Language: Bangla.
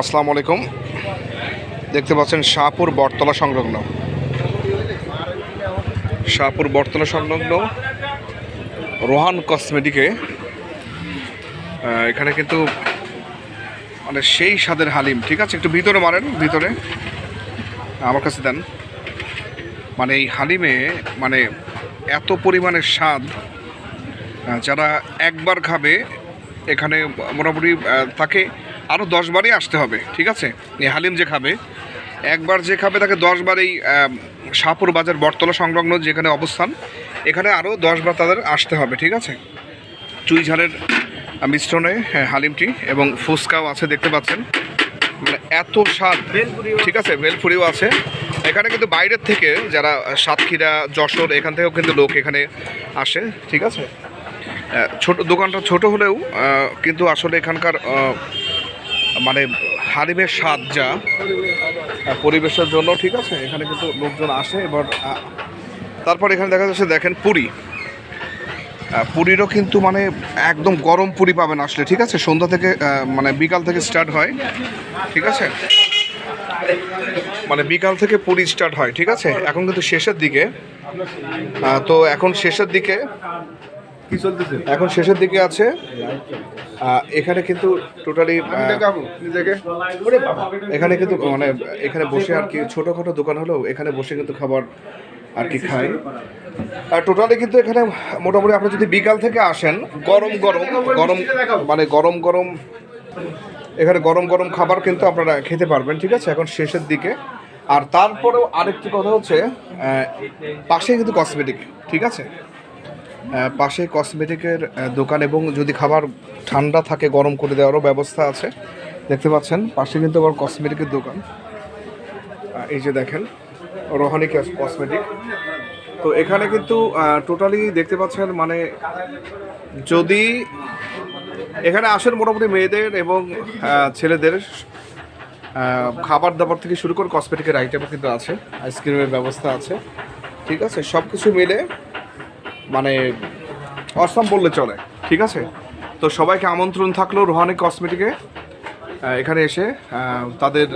আসসালামু আলাইকুম। দেখতে পাচ্ছেন শাহপুর বটতলা সংলগ্ন। শাহপুর বটতলা সংলগ্ন রোহান কসমেটিকে এখানে কিন্তু মানে সেই স্বাদের হালিম। ঠিক আছে, একটু ভিতরে মারেন, ভিতরে। আমার কাছে দেন। মানে এই হালিমে মানে এত পরিমাণের স্বাদ যারা একবার খাবে, এখানে মোটামুটি তাকে আরও দশবারই আসতে হবে ঠিক আছে? এই হালিম যে খাবে একবার যে খাবে তাকে দশবারই শাহপুর বাজার বটতলা সংলগ্ন যেখানে অবস্থান এখানে আরও দশবার তাদের আসতে হবে ঠিক আছে? চুই ঝালের মিশ্রণে হ্যাঁ, হালিমটি এবং ফুচকাও আছে দেখতে পাচ্ছেন। মানে এত স্বাদ ঠিক আছে? ভেলপুরিও আছে। এখানে কিন্তু বাইরের থেকে যারা সাতক্ষীরা যশোর এখান থেকেও কিন্তু লোক এখানে আসে ঠিক আছে? ছোট দোকানটা ছোট হলেও কিন্তু আসলে এখানকার মানে হালিমের স্বাদ যা পরিবেশের জন্য, ঠিক আছে? এখানে কিন্তু লোকজন আসে, এবার তারপর এখানে দেখা যাচ্ছে, দেখেন পুরি। পুরীরও কিন্তু মানে একদম গরম পুরি পাবেন আসলে, ঠিক আছে? সন্ধ্যা থেকে মানে বিকাল থেকে স্টার্ট হয়, ঠিক আছে? মানে বিকাল থেকে পুরি স্টার্ট হয়, ঠিক আছে? এখন কিন্তু শেষের দিকে তো এখন শেষের দিকে কি চলতেছে? এখন শেষের দিকে আছে। এখানে কিন্তু টোটালি এখানে কিন্তু মানে এখানে বসে আর কি ছোটোখাটো দোকান হলেও এখানে বসে কিন্তু খাবার আর কি খাই আর টোটালি কিন্তু এখানে মোটামুটি আপনি যদি বিকাল থেকে আসেন গরম গরম গরম মানে গরম গরম এখানে গরম গরম খাবার কিন্তু আপনারা খেতে পারবেন ঠিক আছে? এখন শেষের দিকে। আর তারপরেও আরেকটি কথা হচ্ছে পাশে কিন্তু কসমেটিক ঠিক আছে? পাশে কসমেটিকের দোকান এবং যদি খাবার ঠান্ডা থাকে, গরম করে দেওয়ারও ব্যবস্থা আছে। দেখতে পাচ্ছেন, পাশে কিন্তু আবার কসমেটিকের দোকান। এই যে দেখেন, রোহানি কসমেটিক। তো এখানে কিন্তু টোটালি দেখতে পাচ্ছেন মানে যদি এখানে আসেন মোটামুটি মেয়েদের এবং ছেলেদের খাবার দাবার থেকে শুরু করে কসমেটিকের আইটেমও কিন্তু আছে আইসক্রিমের ব্যবস্থা আছে। ঠিক আছে সব কিছু মিলে মানে অসম বললে চলে, ঠিক আছে? তো সবাইকে আমন্ত্রণ থাকল রোহানি কসমেটিকে। এখানে এসে তাদের